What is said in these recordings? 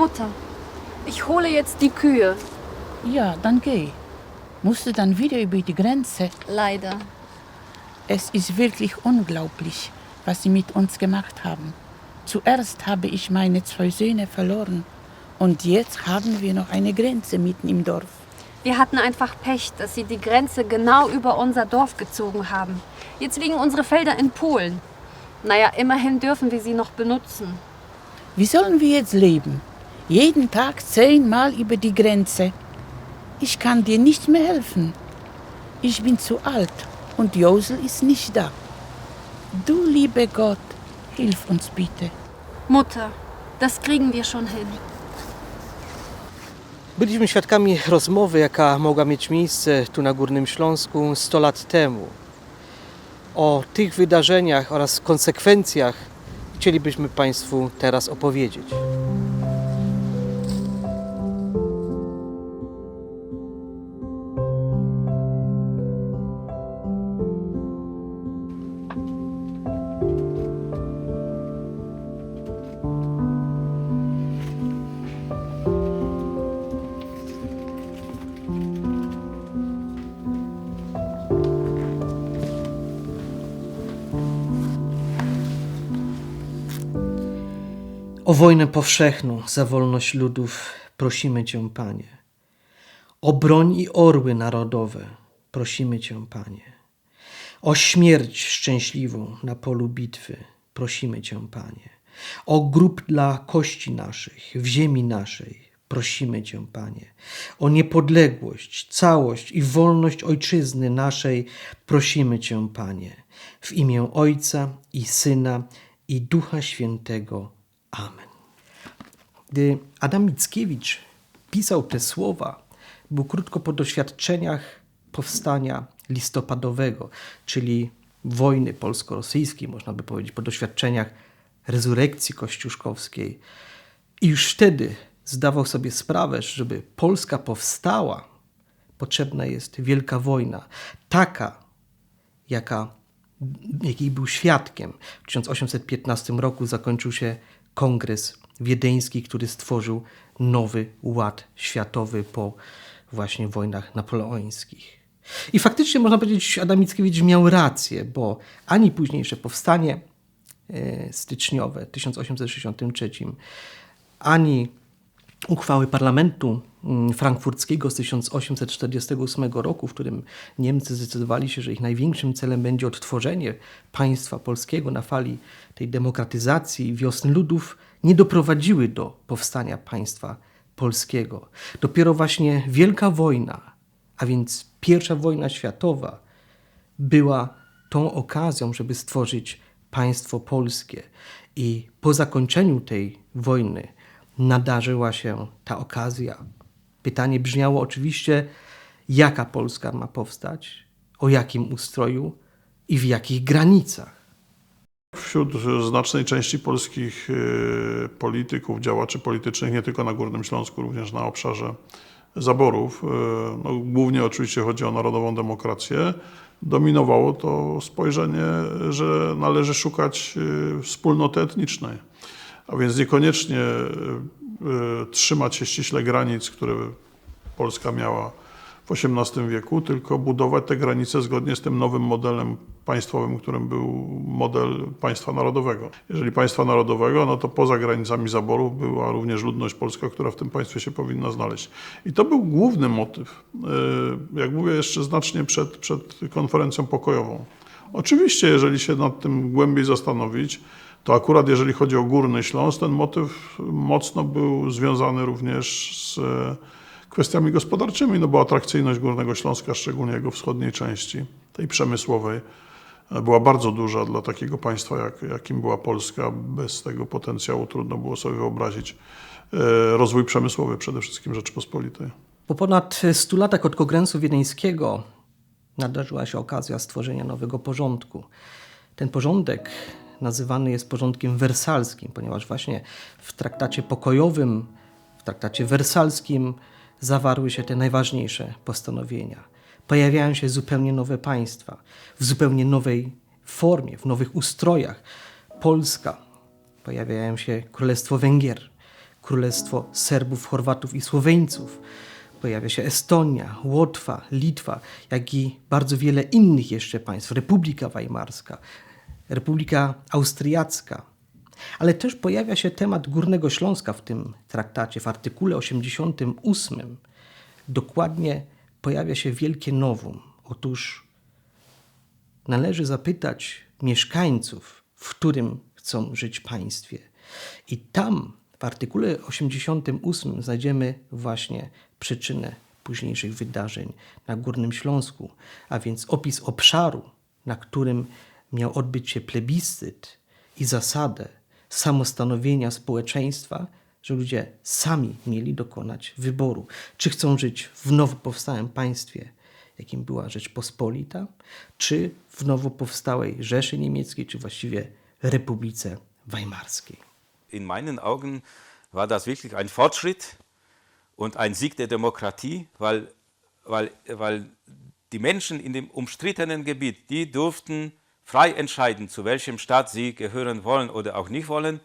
Mutter, ich hole jetzt die Kühe. Ja, dann geh. Musst du dann wieder über die Grenze? Leider. Es ist wirklich unglaublich, was sie mit uns gemacht haben. Zuerst habe ich meine zwei Söhne verloren. Und jetzt haben wir noch eine Grenze mitten im Dorf. Wir hatten einfach Pech, dass sie die Grenze genau über unser Dorf gezogen haben. Jetzt liegen unsere Felder in Polen. Naja, immerhin dürfen wir sie noch benutzen. Wie sollen wir jetzt leben? Jeden Tag zehnmal über die Grenze. Ich kann dir nicht mehr helfen. Ich bin zu alt und Josel ist nicht da. Du, lieber Gott, hilf uns bitte. Mutter, das kriegen wir schon hin. Byliśmy świadkami rozmowy, jaka mogła mieć miejsce tu na Górnym Śląsku 100 lat temu. O tych wydarzeniach oraz konsekwencjach chcielibyśmy Państwu teraz opowiedzieć. O wojnę powszechną za wolność ludów prosimy Cię, Panie. O broń i orły narodowe prosimy Cię, Panie. O śmierć szczęśliwą na polu bitwy prosimy Cię, Panie. O grób dla kości naszych w ziemi naszej prosimy Cię, Panie. O niepodległość, całość i wolność Ojczyzny naszej prosimy Cię, Panie. W imię Ojca i Syna i Ducha Świętego. Amen. Gdy Adam Mickiewicz pisał te słowa, był krótko po doświadczeniach powstania listopadowego, czyli wojny polsko-rosyjskiej, można by powiedzieć, po doświadczeniach rezurekcji kościuszkowskiej. I już wtedy zdawał sobie sprawę, że żeby Polska powstała, potrzebna jest wielka wojna. Taka, jaka, jakiej był świadkiem. W 1815 roku zakończył się kongres wiedeński, który stworzył nowy ład światowy po właśnie wojnach napoleońskich. I faktycznie można powiedzieć, Adam Mickiewicz miał rację, bo ani późniejsze powstanie e, styczniowe 1863, ani uchwały parlamentu mm, frankfurckiego z 1848 roku, w którym Niemcy zdecydowali się, że ich największym celem będzie odtworzenie państwa polskiego na fali tej demokratyzacji wiosny ludów, nie doprowadziły do powstania państwa polskiego. Dopiero właśnie Wielka Wojna, a więc pierwsza wojna światowa, była tą okazją, żeby stworzyć państwo polskie. I po zakończeniu tej wojny nadarzyła się ta okazja. Pytanie brzmiało oczywiście, jaka Polska ma powstać, o jakim ustroju i w jakich granicach. Wśród znacznej części polskich y, polityków, działaczy politycznych, nie tylko na Górnym Śląsku, również na obszarze zaborów, y, no, głównie oczywiście chodzi o narodową demokrację, dominowało to spojrzenie, że należy szukać y, wspólnoty etnicznej. A więc niekoniecznie y, y, trzymać się ściśle granic, które Polska miała w XVIII wieku, tylko budować te granice zgodnie z tym nowym modelem państwowym, którym był model państwa narodowego. Jeżeli państwa narodowego, no to poza granicami zaborów była również ludność polska, która w tym państwie się powinna znaleźć. I to był główny motyw, y, jak mówię, jeszcze znacznie przed, przed konferencją pokojową. Oczywiście, jeżeli się nad tym głębiej zastanowić, to akurat jeżeli chodzi o Górny Śląsk, ten motyw mocno był związany również z e, kwestiami gospodarczymi, no bo atrakcyjność Górnego Śląska, szczególnie jego wschodniej części, tej przemysłowej, e, była bardzo duża dla takiego państwa, jak, jakim była Polska. Bez tego potencjału trudno było sobie wyobrazić e, rozwój przemysłowy przede wszystkim Rzeczypospolitej. Po ponad 100 latach od Kongresu Wiedeńskiego nadarzyła się okazja stworzenia nowego porządku. Ten porządek nazywany jest porządkiem wersalskim, ponieważ właśnie w traktacie pokojowym, w traktacie wersalskim zawarły się te najważniejsze postanowienia. Pojawiają się zupełnie nowe państwa, w zupełnie nowej formie, w nowych ustrojach. Polska, pojawiają się Królestwo Węgier, Królestwo Serbów, Chorwatów i Słoweńców. Pojawia się Estonia, Łotwa, Litwa, jak i bardzo wiele innych jeszcze państw. Republika Weimarska, Republika Austriacka. Ale też pojawia się temat Górnego Śląska w tym traktacie. W artykule 88 dokładnie pojawia się wielkie nowum. Otóż należy zapytać mieszkańców, w którym chcą żyć państwie. I tam w artykule 88 znajdziemy właśnie przyczynę późniejszych wydarzeń na Górnym Śląsku, a więc opis obszaru, na którym miał odbyć się plebiscyt i zasadę samostanowienia społeczeństwa, że ludzie sami mieli dokonać wyboru, czy chcą żyć w nowo powstałym państwie, jakim była Rzeczpospolita, czy w nowo powstałej Rzeszy Niemieckiej, czy właściwie Republice Weimarskiej. In meinen Augen war das wirklich ein Fortschritt und ein Sieg der Demokratie, weil, weil, weil die Menschen in dem umstrittenen Gebiet, die durften frei entscheiden, zu welchem Staat sie gehören wollen oder auch nicht wollen.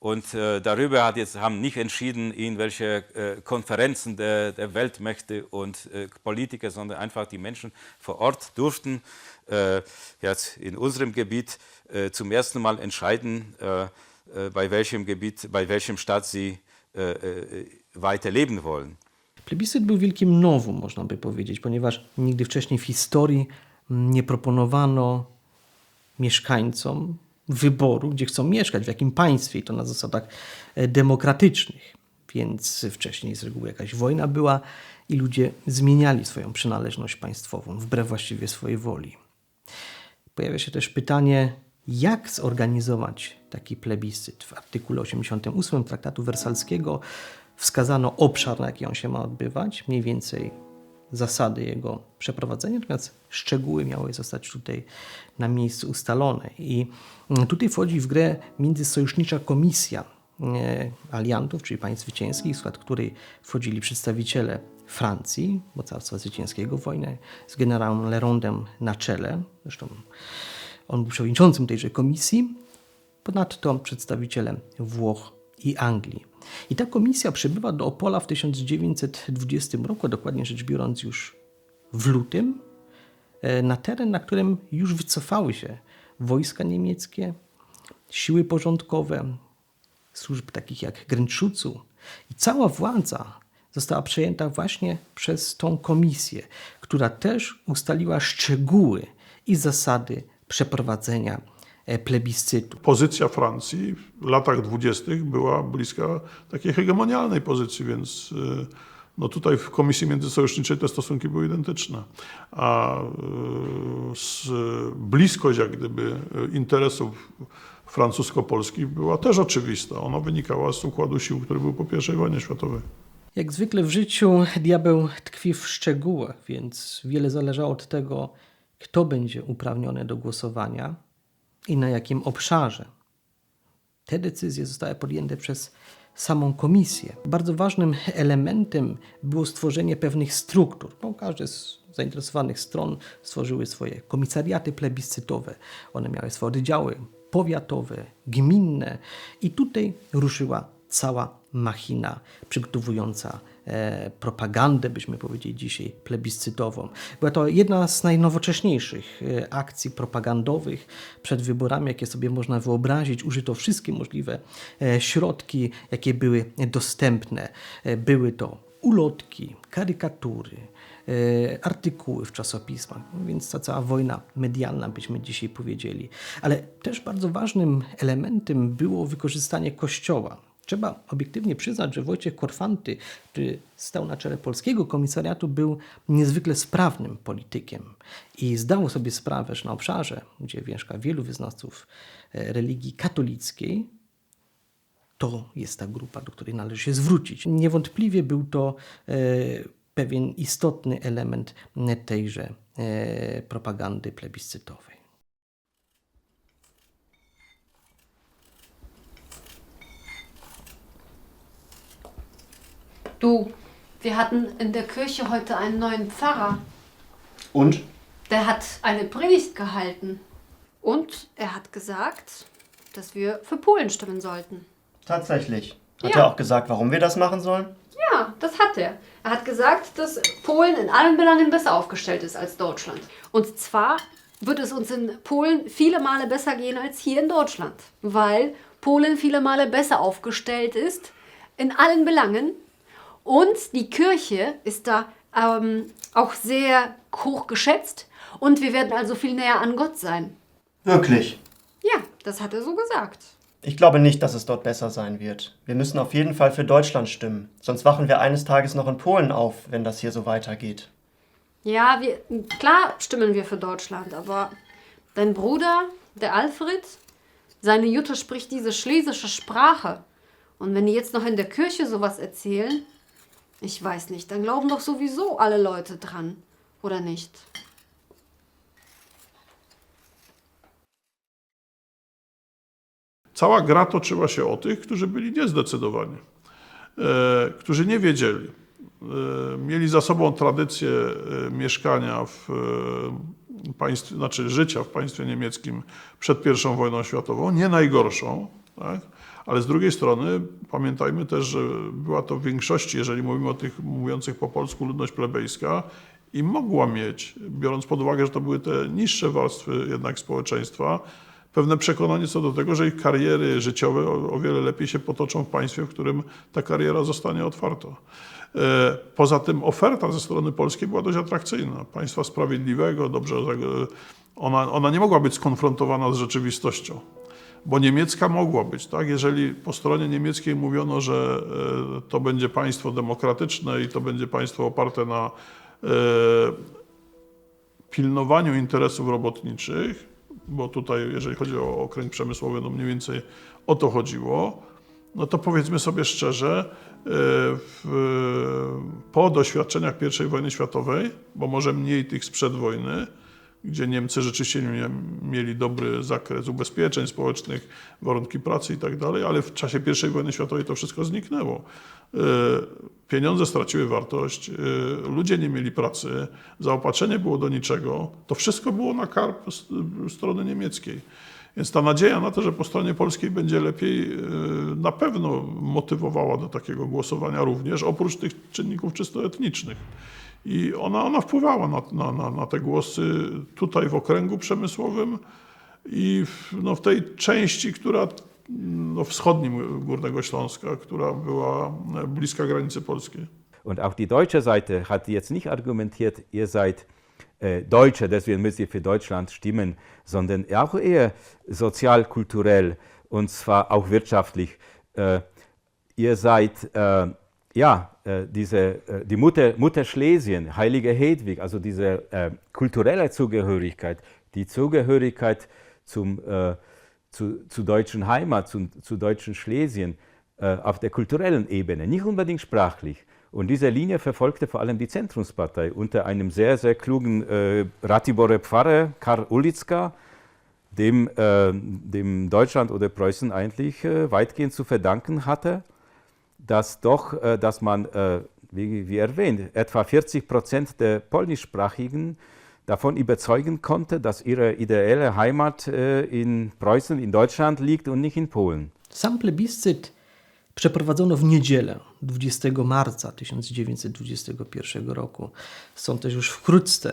Und äh, darüber hat jetzt, haben nicht entschieden irgendwelche äh, Konferenzen der, der Weltmächte und äh, Politiker, sondern einfach die Menschen vor Ort durften äh, jetzt in unserem Gebiet äh, zum ersten Mal entscheiden, äh, bei welchem Gebiet, bei welchem Staat sie weiter leben wollen. Plebiscyt był wielkim nowum, można by powiedzieć, ponieważ nigdy wcześniej w historii nie proponowano mieszkańcom wyboru, gdzie chcą mieszkać, w jakim państwie i to na zasadach e, demokratycznych. Więc wcześniej z reguły jakaś wojna była i ludzie zmieniali swoją przynależność państwową wbrew właściwie swojej woli. Pojawia się też pytanie, jak zorganizować taki plebiscyt. W artykule 88 Traktatu Wersalskiego wskazano obszar, na jaki on się ma odbywać, mniej więcej zasady jego przeprowadzenia, natomiast szczegóły miały zostać tutaj na miejscu ustalone. I mm, tutaj wchodzi w grę międzysojusznicza komisja e, aliantów, czyli państw zwycięskich, w skład której wchodzili przedstawiciele Francji, mocarstwa zwycięskiego, wojny z generałem Lerondem na czele. Zresztą on był przewodniczącym tejże komisji. Ponadto przedstawicielem Włoch i Anglii. I ta komisja przybywa do Opola w 1920 roku, dokładnie rzecz biorąc już w lutym, e, na teren, na którym już wycofały się wojska niemieckie, siły porządkowe, służb takich jak Gręczucu. I cała władza została przejęta właśnie przez tą komisję, która też ustaliła szczegóły i zasady przeprowadzenia plebiscytu. Pozycja Francji w latach dwudziestych była bliska takiej hegemonialnej pozycji, więc y, no tutaj w Komisji Międzysojuszniczej te stosunki były identyczne. A s- bliskość jak gdyby interesów francusko-polskich była też oczywista. Ona wynikała z układu sił, który był po I wojnie światowej. Jak zwykle w życiu diabeł tkwi w szczegółach, więc wiele zależało od tego, kto będzie uprawniony do głosowania i na jakim obszarze. Te decyzje zostały podjęte przez samą komisję. Bardzo ważnym elementem było stworzenie pewnych struktur, bo każde z zainteresowanych stron stworzyły swoje komisariaty plebiscytowe. One miały swoje oddziały powiatowe, gminne i tutaj ruszyła cała machina przygotowująca propagandę, byśmy powiedzieli dzisiaj, plebiscytową. Była to jedna z najnowocześniejszych e, akcji propagandowych przed wyborami, jakie sobie można wyobrazić. Użyto wszystkie możliwe e, środki, jakie były dostępne. E, były to ulotki, karykatury, e, artykuły w czasopismach, więc ta cała wojna medialna, byśmy dzisiaj powiedzieli. Ale też bardzo ważnym elementem było wykorzystanie kościoła. Trzeba obiektywnie przyznać, że Wojciech Korfanty, który stał na czele polskiego komisariatu, był niezwykle sprawnym politykiem i zdał sobie sprawę, że na obszarze, gdzie mieszka wielu wyznawców e, religii katolickiej, to jest ta grupa, do której należy się zwrócić. Niewątpliwie był to e, pewien istotny element tejże e, propagandy plebiscytowej. Du, wir hatten in der Kirche heute einen neuen Pfarrer. Und? Der hat eine Predigt gehalten. Und er hat gesagt, dass wir für Polen stimmen sollten. Tatsächlich. Hat Ja. er auch gesagt, warum wir das machen sollen? Ja, das hat er. Er hat gesagt, dass Polen in allen Belangen besser aufgestellt ist als Deutschland. Und zwar wird es uns in Polen viele Male besser gehen als hier in Deutschland, weil Polen viele Male besser aufgestellt ist in allen Belangen. Und die Kirche ist da ähm, auch sehr hoch geschätzt und wir werden also viel näher an Gott sein. Wirklich. Ja, das hat er so gesagt. Ich glaube nicht, dass es dort besser sein wird. Wir müssen auf jeden Fall für Deutschland stimmen. Sonst wachen wir eines Tages noch in Polen auf, wenn das hier so weitergeht. Ja, wir, klar stimmen wir für Deutschland, aber dein Bruder, der Alfred, seine Jutta spricht diese schlesische Sprache. Und wenn die jetzt noch in der Kirche sowas erzählen, ich weiß nicht, dann glauben doch sowieso alle Leute dran, oder nicht? Cała gra toczyła się o tych, którzy byli niezdecydowani, e, którzy nie wiedzieli. E, mieli za sobą tradycję e, mieszkania w e, państwie, znaczy życia w państwie niemieckim przed I wojną światową, nie najgorszą, tak? Ale z drugiej strony pamiętajmy też, że była to w większości, jeżeli mówimy o tych mówiących po polsku, ludność plebejska i mogła mieć, biorąc pod uwagę, że to były te niższe warstwy jednak społeczeństwa, pewne przekonanie co do tego, że ich kariery życiowe o, wiele lepiej się potoczą w państwie, w którym ta kariera zostanie otwarta. E, Poza tym oferta ze strony polskiej była dość atrakcyjna. Państwa sprawiedliwego, dobrze, zag- ona, ona nie mogła być skonfrontowana z rzeczywistością, bo niemiecka mogła być. Tak? Jeżeli po stronie niemieckiej mówiono, że e, to będzie państwo demokratyczne i to będzie państwo oparte na e, pilnowaniu interesów robotniczych, bo tutaj, jeżeli chodzi o okręg przemysłowy, no mniej więcej o to chodziło, no to powiedzmy sobie szczerze, e, w, po doświadczeniach I wojny światowej, bo może mniej tych sprzed wojny, gdzie Niemcy rzeczywiście mieli dobry zakres ubezpieczeń społecznych, warunki pracy i tak ale w czasie I wojny światowej to wszystko zniknęło. E, Pieniądze straciły wartość, e, ludzie nie mieli pracy, zaopatrzenie było do niczego. To wszystko było na karp strony niemieckiej. Więc ta nadzieja na to, że po stronie polskiej będzie lepiej, e, na pewno motywowała do takiego głosowania również, oprócz tych czynników czysto etnicznych. I ona, ona wpływała na, na, na, na te głosy tutaj w okręgu przemysłowym i w, no, w tej części, która no, wschodnim Górnego Śląska, która była bliska granicy polskiej. Und auch die deutsche Seite hat jetzt nicht argumentiert, ihr seid äh, Deutsche, deswegen müsst ihr für Deutschland stimmen, sondern auch eher sozial, kulturell und zwar auch wirtschaftlich. Äh, ihr seid äh, ja äh, diese, äh, die Mutter, Mutter Schlesien, Heilige Hedwig, also diese äh, kulturelle Zugehörigkeit, die Zugehörigkeit zum, äh, zu, zu deutschen Heimat, zu, zu deutschen Schlesien äh, auf der kulturellen Ebene, nicht unbedingt sprachlich. Und diese Linie verfolgte vor allem die Zentrumspartei unter einem sehr, sehr klugen äh, Ratiborer Pfarrer, Karl Ulitzka, dem, äh, dem Deutschland oder Preußen eigentlich weitgehend zu verdanken hatte, dass doch, äh, dass man, äh, wie, wie erwähnt, etwa 40 Prozent der polnischsprachigen davon überzeugen konnte, dass ihre ideelle Heimat äh, in Preußen, in Deutschland liegt und nicht in Polen. Sam plebiscyt przeprowadzono w niedzielę 20 marca 1921 roku. Stąd też już wkrótce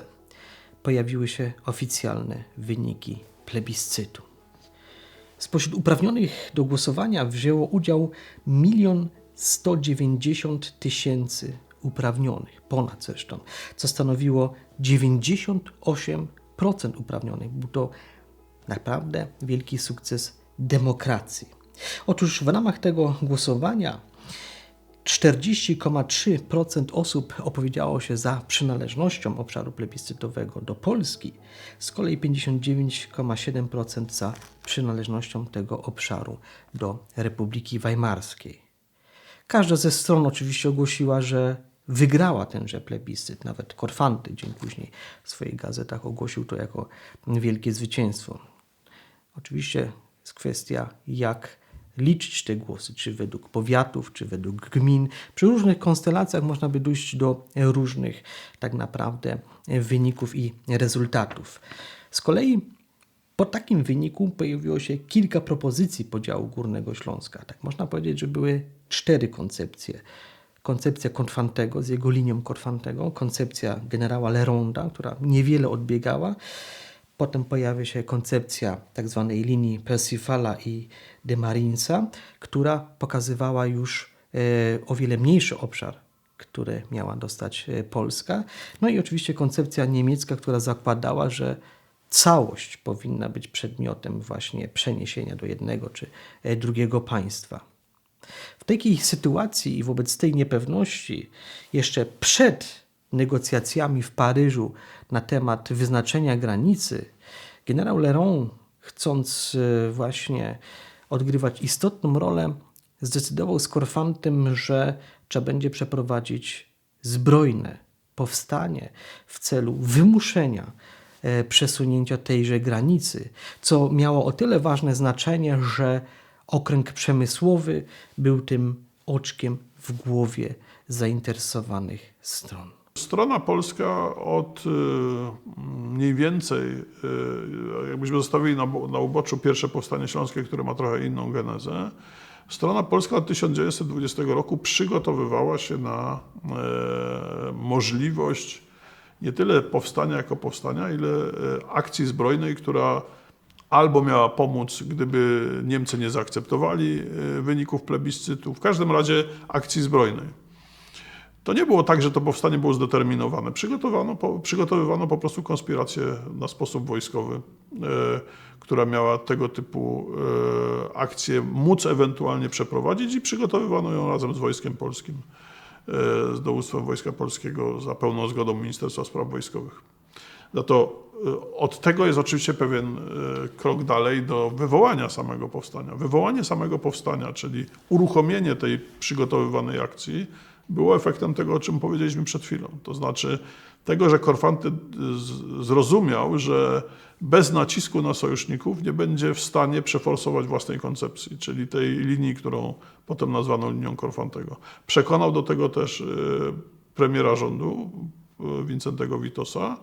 pojawiły się oficjalne wyniki plebiscytu. Spośród uprawnionych do głosowania wzięło udział 1 190 tysięcy uprawnionych, ponad zresztą, co stanowiło 98% uprawnionych. Był to naprawdę wielki sukces demokracji. Otóż w ramach tego głosowania 40,3% osób opowiedziało się za przynależnością obszaru plebiscytowego do Polski, z kolei 59,7% za przynależnością tego obszaru do Republiki Weimarskiej. Każda ze stron oczywiście ogłosiła, że wygrała tenże plebiscyt. Nawet Korfanty dzień później w swoich gazetach ogłosił to jako wielkie zwycięstwo. Oczywiście jest kwestia, jak liczyć te głosy, czy według powiatów, czy według gmin. Przy różnych konstelacjach można by dojść do różnych tak naprawdę wyników i rezultatów. Z kolei Po takim wyniku pojawiło się kilka propozycji podziału Górnego Śląska. Tak można powiedzieć, że były cztery koncepcje. Koncepcja Konfantego z jego linią Korfantego, koncepcja generała Leronda, która niewiele odbiegała. Potem pojawia się koncepcja tak zwanej linii Persifala i de Marinsa, która pokazywała już e, o wiele mniejszy obszar, który miała dostać e, Polska. No i oczywiście koncepcja niemiecka, która zakładała, że całość powinna być przedmiotem właśnie przeniesienia do jednego czy e, drugiego państwa. W takiej sytuacji i wobec tej niepewności, jeszcze przed negocjacjami w Paryżu na temat wyznaczenia granicy, generał Leron, chcąc e, właśnie odgrywać istotną rolę, zdecydował z Korfantem, że trzeba będzie przeprowadzić zbrojne powstanie w celu wymuszenia e, przesunięcia tejże granicy, co miało o tyle ważne znaczenie, że okręg przemysłowy był tym oczkiem w głowie zainteresowanych stron. Strona polska od y, mniej więcej, y, jakbyśmy zostawili na, na uboczu pierwsze powstanie śląskie, które ma trochę inną genezę, strona polska od 1920 roku przygotowywała się na e, możliwość nie tyle powstania jako powstania, ile e, akcji zbrojnej, która albo miała pomóc, gdyby Niemcy nie zaakceptowali e, wyników plebiscytu, w każdym razie akcji zbrojnej. To nie było tak, że to powstanie było zdeterminowane. Przygotowano przygotowywano po prostu konspirację na sposób wojskowy, e, która miała tego typu e, akcje móc ewentualnie przeprowadzić i przygotowywano ją razem z Wojskiem Polskim, e, z dowództwem Wojska Polskiego za pełną zgodą Ministerstwa Spraw Wojskowych. No to od tego jest oczywiście pewien e, krok dalej do wywołania samego powstania. Wywołanie samego powstania, czyli uruchomienie tej przygotowywanej akcji, było efektem tego, o czym powiedzieliśmy przed chwilą. To znaczy tego, że Korfanty zrozumiał, że bez nacisku na sojuszników nie będzie w stanie przeforsować własnej koncepcji, czyli tej linii, którą potem nazwano linią Korfantego. Przekonał do tego też e, premiera rządu, Wincentego Witosa,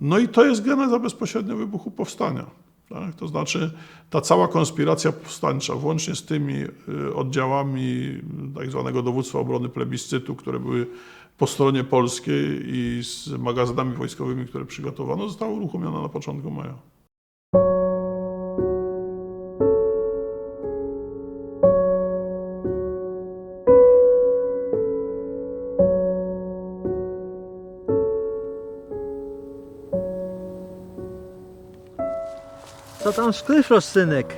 no i to jest geneza bezpośrednio wybuchu powstania. Tak? To znaczy ta cała konspiracja powstańcza, włącznie z tymi y, oddziałami tak zwanego dowództwa obrony plebiscytu, które były po stronie polskiej i z magazynami wojskowymi, które przygotowano, została uruchomiona na początku maja. Tam szklyfrosz, synek?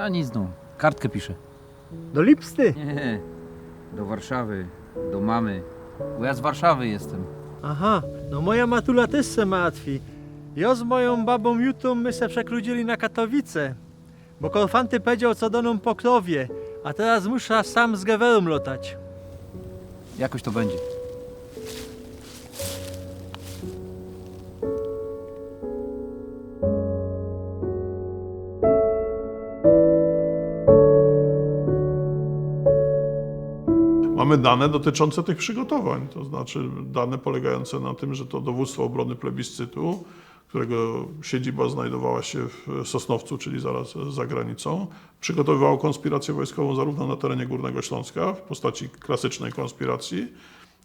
A nic no, kartkę piszę. Do Lipsty? Nie, do Warszawy, do mamy. Bo ja z Warszawy jestem. Aha, no moja matula też se martwi. Ja z moją babą Jutą my se przekludzili na Katowice. Bo Kolfanty powiedział co do nam pokrowie, a teraz muszę sam z Gewerą lotać. Jakoś to będzie. Mamy dane dotyczące tych przygotowań, to znaczy dane polegające na tym, że to dowództwo obrony plebiscytu, którego siedziba znajdowała się w Sosnowcu, czyli zaraz za granicą, przygotowywało konspirację wojskową zarówno na terenie Górnego Śląska w postaci klasycznej konspiracji,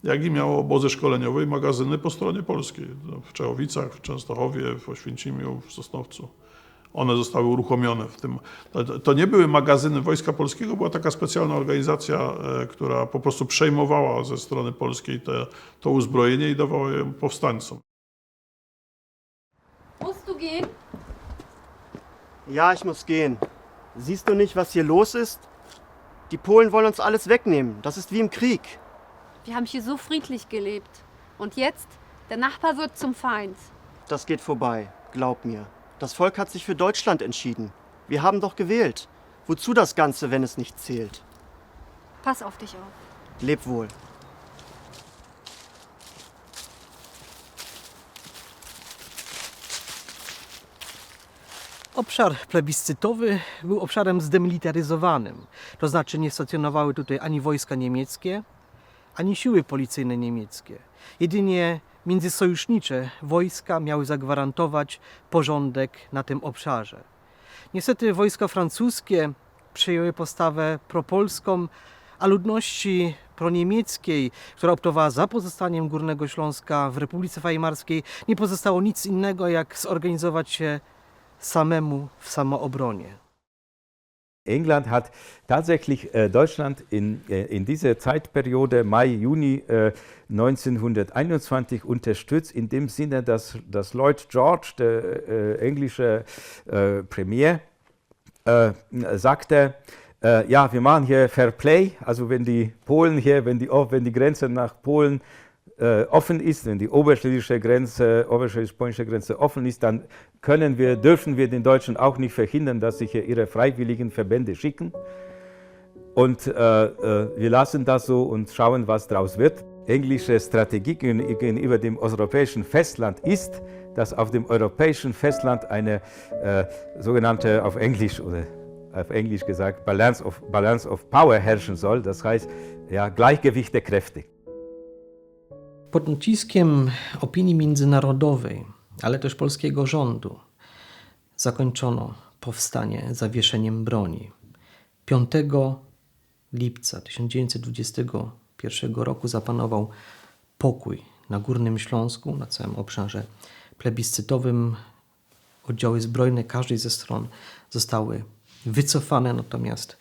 jak i miało obozy szkoleniowe i magazyny po stronie polskiej, w Czechowicach, w Częstochowie, w Oświęcimiu, w Sosnowcu. One zostały uruchomione w tym. To, nie były magazyny Wojska Polskiego, była taka specjalna organizacja, e, która po prostu przejmowała ze strony polskiej te, to uzbrojenie i dawała je powstańcom. Musst du gehen? Ja, ich muss gehen. Siehst du nicht, was hier los ist? Die Polen wollen uns alles wegnehmen. Das ist wie im Krieg. Wir haben hier so friedlich gelebt. Und jetzt? Der Nachbar wird zum Feind. Das geht vorbei, glaub mir. Das Volk hat sich für Deutschland entschieden. Wir haben doch gewählt. Wozu das Ganze, wenn es nicht zählt? Pass auf dich auf. Leb wohl. Obszar plebiscytowy był obszarem zdemilitaryzowanym, to znaczy nie stacjonowały tutaj ani wojska niemieckie, ani siły policyjne niemieckie. Jedynie międzysojusznicze wojska miały zagwarantować porządek na tym obszarze. Niestety wojska francuskie przyjęły postawę propolską, a ludności proniemieckiej, która optowała za pozostaniem Górnego Śląska w Republice Weimarskiej, nie pozostało nic innego, jak zorganizować się samemu w samoobronie. England hat tatsächlich äh, Deutschland in, äh, in dieser Zeitperiode, Mai, Juni äh, 1921, unterstützt, in dem Sinne, dass, dass Lloyd George, der äh, englische äh, Premier, äh, sagte, ja, wir machen hier Fair Play, also wenn die Polen hier, wenn die, wenn die Grenze nach Polen äh, offen ist, wenn die oberschlesische Grenze, oberschlesisch-polnische Grenze offen ist, dann können wir, dürfen wir den Deutschen auch nicht verhindern, dass sie hier ihre freiwilligen Verbände schicken. Und äh, äh, wir lassen das so und schauen, was daraus wird. Englische Strategie gegenüber dem europäischen Festland ist, dass auf dem europäischen Festland eine äh, sogenannte auf Englisch oder auf Englisch gesagt Balance of, Balance of Power herrschen soll. Das heißt, ja, Gleichgewicht der Kräfte. Pod naciskiem opinii międzynarodowej, ale też polskiego rządu, zakończono powstanie zawieszeniem broni. 5 lipca 1921 roku zapanował pokój na Górnym Śląsku, na całym obszarze plebiscytowym. Oddziały zbrojne każdej ze stron zostały wycofane, natomiast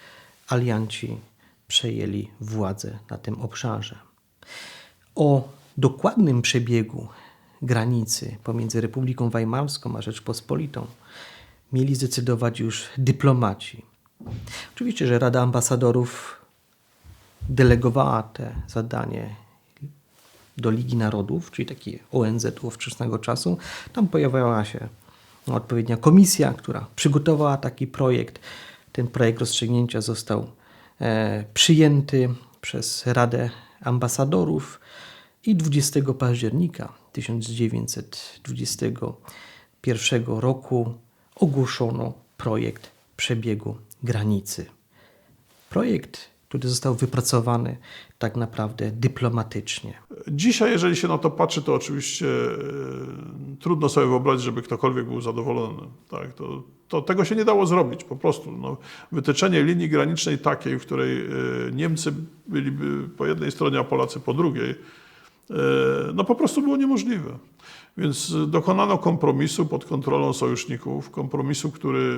alianci przejęli władzę na tym obszarze. O dokładnym przebiegu granicy pomiędzy Republiką Weimarską a Rzeczpospolitą mieli zdecydować już dyplomaci. Oczywiście, że Rada Ambasadorów delegowała te zadanie do Ligi Narodów, czyli taki ONZ ówczesnego czasu. Tam pojawiała się odpowiednia komisja, która przygotowała taki projekt. Ten projekt rozstrzygnięcia został e, przyjęty przez Radę Ambasadorów i 20 października 1921 roku ogłoszono projekt przebiegu granicy. Projekt, który został wypracowany tak naprawdę dyplomatycznie. Dzisiaj, jeżeli się na to patrzy, to oczywiście e, trudno sobie wyobrazić, żeby ktokolwiek był zadowolony. Tak? To, to tego się nie dało zrobić po prostu. No, wytyczenie linii granicznej takiej, w której e, Niemcy byliby po jednej stronie, a Polacy po drugiej, no po prostu było niemożliwe. Więc dokonano kompromisu pod kontrolą sojuszników, kompromisu, który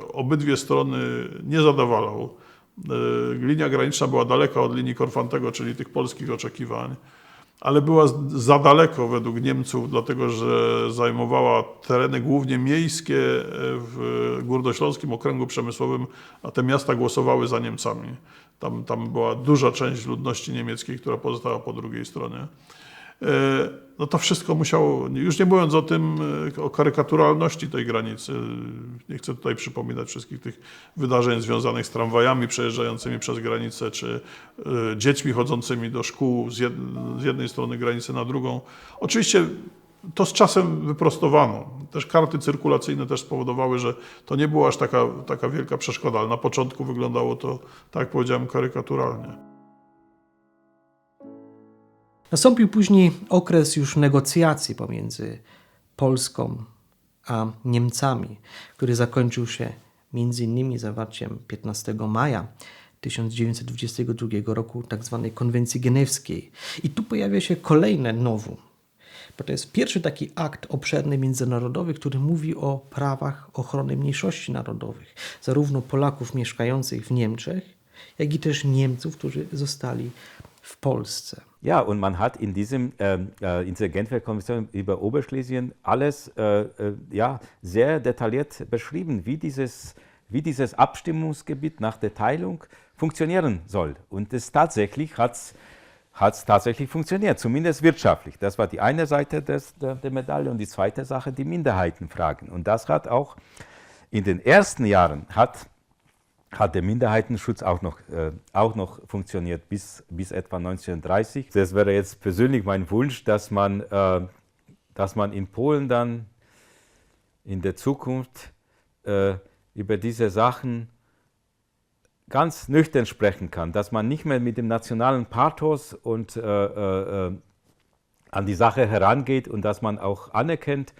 e, obydwie strony nie zadowalał. E, Linia graniczna była daleka od linii Korfantego, czyli tych polskich oczekiwań, ale była za daleko według Niemców, dlatego że zajmowała tereny głównie miejskie e, w Górnośląskim Okręgu Przemysłowym, a te miasta głosowały za Niemcami. Tam, tam była duża część ludności niemieckiej, która pozostała po drugiej stronie. No to wszystko musiało, już nie mówiąc o tym, e, o karykaturalności tej granicy. Nie chcę tutaj przypominać wszystkich tych wydarzeń związanych z tramwajami przejeżdżającymi przez granicę, czy e, dziećmi chodzącymi do szkół z, z jednej strony granicy na drugą. Oczywiście to z czasem wyprostowano. Też karty cyrkulacyjne też spowodowały, że to nie była aż taka, taka wielka przeszkoda, ale na początku wyglądało to, tak jak powiedziałem, karykaturalnie. Nastąpił później okres już negocjacji pomiędzy Polską a Niemcami, który zakończył się między innymi zawarciem 15 maja 1922 roku tzw. konwencji genewskiej. I tu pojawia się kolejne nowum, bo to jest pierwszy taki akt obszerny międzynarodowy, który mówi o prawach ochrony mniejszości narodowych, zarówno Polaków mieszkających w Niemczech, jak i też Niemców, którzy zostali w Polsce. Ja, und man hat in, diesem, ähm, äh, in dieser Genfer Konvention über Oberschlesien alles äh, äh, ja, sehr detailliert beschrieben, wie dieses, wie dieses Abstimmungsgebiet nach der Teilung funktionieren soll. Und es tatsächlich hat es tatsächlich funktioniert, zumindest wirtschaftlich. Das war die eine Seite des, der, der Medaille und die zweite Sache die Minderheitenfragen. Und das hat auch in den ersten Jahren hat hat der Minderheitenschutz auch noch, äh, auch noch funktioniert bis, bis etwa 1930. Das wäre jetzt persönlich mein Wunsch, dass man, äh, dass man in Polen dann in der Zukunft äh, über diese Sachen ganz nüchtern sprechen kann, dass man nicht mehr mit dem nationalen Pathos und äh, äh, an die Sache herangeht und dass man auch anerkennt,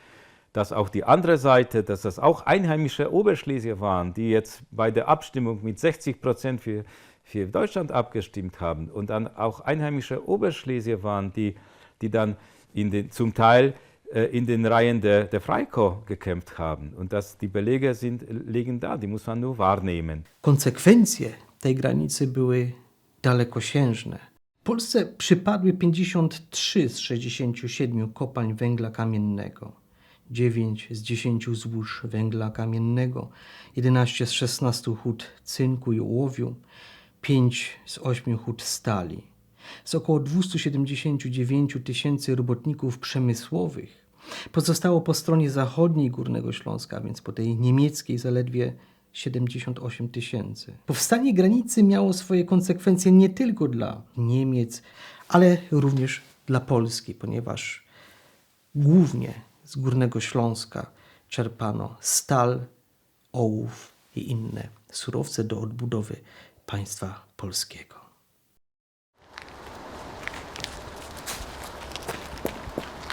dass auch die andere Seite, dass das auch einheimische Oberschlesier waren, die jetzt bei der Abstimmung mit 60 Prozent für, für Deutschland abgestimmt haben und dann auch einheimische Oberschlesier waren, die, die dann in den, zum Teil äh, in den Reihen der, der Freikorps gekämpft haben. Und dass die Belege sind, liegen da, die muss man nur wahrnehmen. Konsekwencje tej granicy były dalekosiężne. Polsce przypadły 53 z 67 kopalń węgla kamiennego, 9 z 10 złóż węgla kamiennego, 11 z 16 hut cynku i ołowiu, 5 z 8 hut stali. Z około 279 tysięcy robotników przemysłowych pozostało po stronie zachodniej Górnego Śląska, więc po tej niemieckiej zaledwie 78 tysięcy. Powstanie granicy miało swoje konsekwencje nie tylko dla Niemiec, ale również dla Polski, ponieważ głównie z Górnego Śląska czerpano stal, ołów i inne surowce do odbudowy państwa polskiego.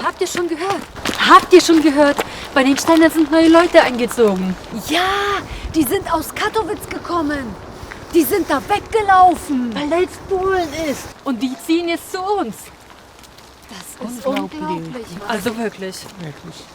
Habt ihr schon gehört? Habt ihr schon gehört? Bei den Steinern sind neue Leute eingezogen. Ja, die sind aus Katowice gekommen. Die sind da weggelaufen. Weil da jetzt Polen ist. Und die ziehen jetzt zu uns. Das ist unglaublich. Also wirklich. Wirklich.